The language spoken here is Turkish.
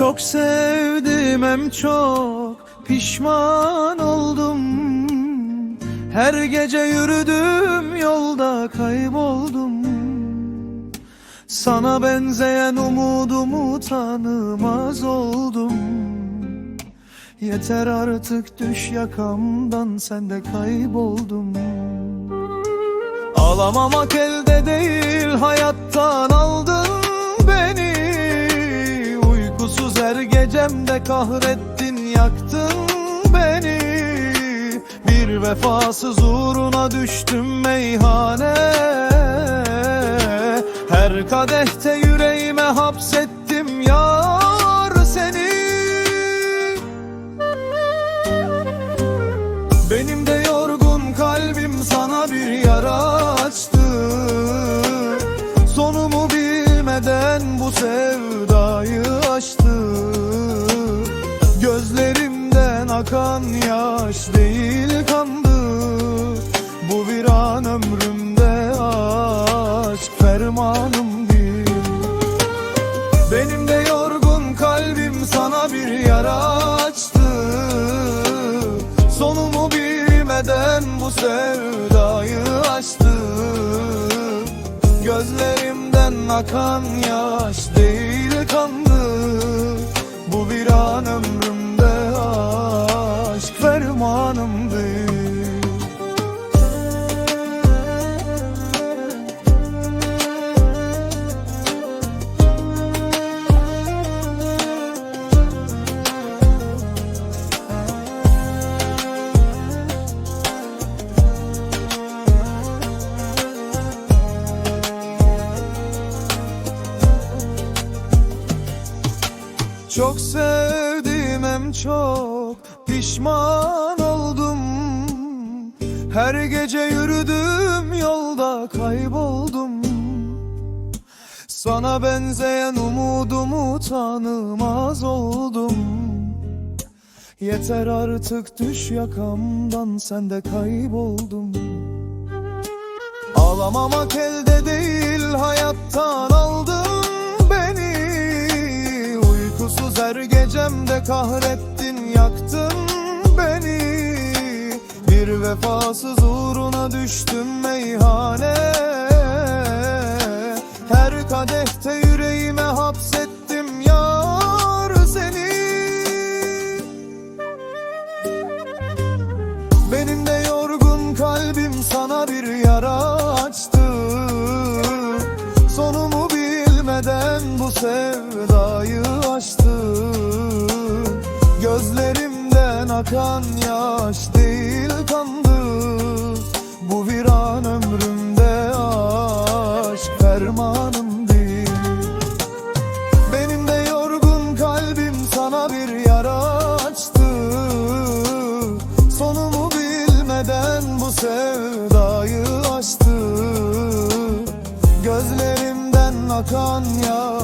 Çok sevdim hem çok pişman oldum. Her gece yürüdüm yolda kayboldum. Sana benzeyen umudumu tanımaz oldum. Yeter artık düş yakamdan sen de kayboldum Ağlamamak elde değil hayattan aldın gecemde kahrettin yaktın beni. Bir vefasız uğruna düştüm meyhane. Her kadehte yüreğime hapsettim yar akan yaş değil kandı. Bu bir an ömrümde aşk fermanım değil. Benim de yorgun kalbim sana bir yara açtı. Sonumu bilmeden bu sevdayı açtı. Gözlerimden akan yaş değil kandı. Bu bir an Çok sevdim hem çok pişman oldum. Her gece yürüdüm yolda kayboldum. Sana benzeyen umudumu tanımaz oldum. Yeter artık düş yakamdan sen de kayboldum Ağlamamak elde değil hayattan aldın her gecemde kahrettin yaktın beni. Bir vefasız uğruna düştüm meyhane. Her kadehte yüreğime hapsettim akan yaş değil kandı. Bu bir an ömrümde aşk fermanım değil. Benim de yorgun kalbim sana bir yara açtı. Sonumu bilmeden bu sevdayı açtı Gözlerimden akan yaş